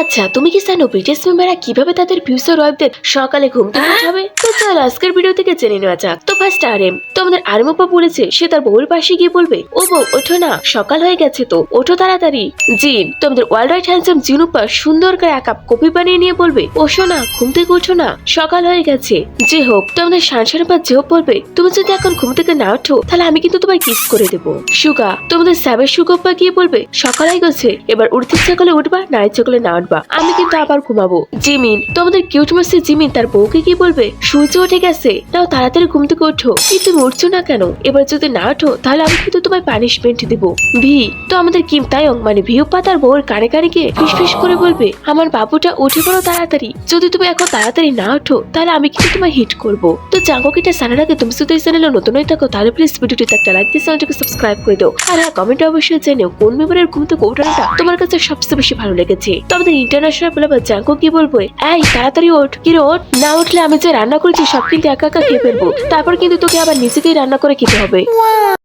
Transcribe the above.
আচ্ছা তুমি কি জানো ব্রিটিশ মেম্বাররা কীভাবে তাদের ফিউচার ওয়াইফদের সকালে ঘুম থেকে উঠাবে? তো চল আজকের ভিডিও থেকে জেনে নেওয়া যাক। তো ফার্স্ট আরএম তো আমাদের আরএম আপা বলেছে সে তার বউয়ের পাশে গিয়ে বলবে ও বউ ওঠো না সকাল হয়ে গেছে তো ওঠো তাড়াতাড়ি। জিন তো আমাদের ওয়ার্ল্ড রাইট হ্যান্ডসাম জিনুপা সুন্দর করে এক কাপ কফি বানিয়ে নিয়ে বলবে ওঠো না ঘুম থেকে ওঠো না সকাল হয়ে গেছে। যে হোক তো আমাদের সানসার পর যে হোক বলবে তুমি যদি এখন ঘুম থেকে না ওঠো তাহলে আমি কিন্তু তোমায় কিস করে দেবো। সুগা তোমাদের স্যাবের সুগপ্পা গিয়ে বলবে সকাল হয়ে গেছে এবার উঠতে ইচ্ছা করলে উঠবা না ইচ্ছা করলে না উঠবা আমি কিন্তু আবার ঘুমাবো। জিমিন, তোমাদের কিউট মাসে জিমিন তার বউকে কি বলবে? সূর্য উঠে গেছে। নাও তাড়াতাড়ি ঘুম থেকে ওঠো। কি তুমি উঠছো না কেন? এবার যদি না ওঠো, তাহলে আমি কিন্তু তোমায় পানিশমেন্ট দিব। ভি, তো আমাদের কিম তায়ং মানে ভিউ পাতার বউর কানে কানে গিয়ে ফিস করে বলবে, আমার বাবুটা উঠে পড়ো তাড়াতাড়ি। যদি তুমি এখন তাড়াতাড়ি না ওঠো, তাহলে আমি কিন্তু তোমায় হিট করব। তো জাঙ্গকিটা জানার আগে তুমি যদি এই চ্যানেলে নতুন হয়ে থাকো, তাহলে প্লিজ ভিডিওটিতে একটা লাইক দিয়ে চ্যানেলটাকে সাবস্ক্রাইব করে দাও। আর হ্যাঁ কমেন্টে অবশ্যই জেনেও কোন মেম্বারের ঘুম থেকে ওঠানোটা তোমার কাছে সবচেয়ে বেশি ভালো লেগেছে। তো আমাদের ইন্টারন্যাশনাল প্লেবার জাঙ্গো কি বলব এই, তাড়াতাড়ি ওঠ। কি ওঠ? না উঠলে আমি যে রান্না করেছি, সব কিন্তু একা একা খেয়ে ফেলব। তারপর কিন্তু তোকে আবার নিজেকেই রান্না করে খেতে হবে।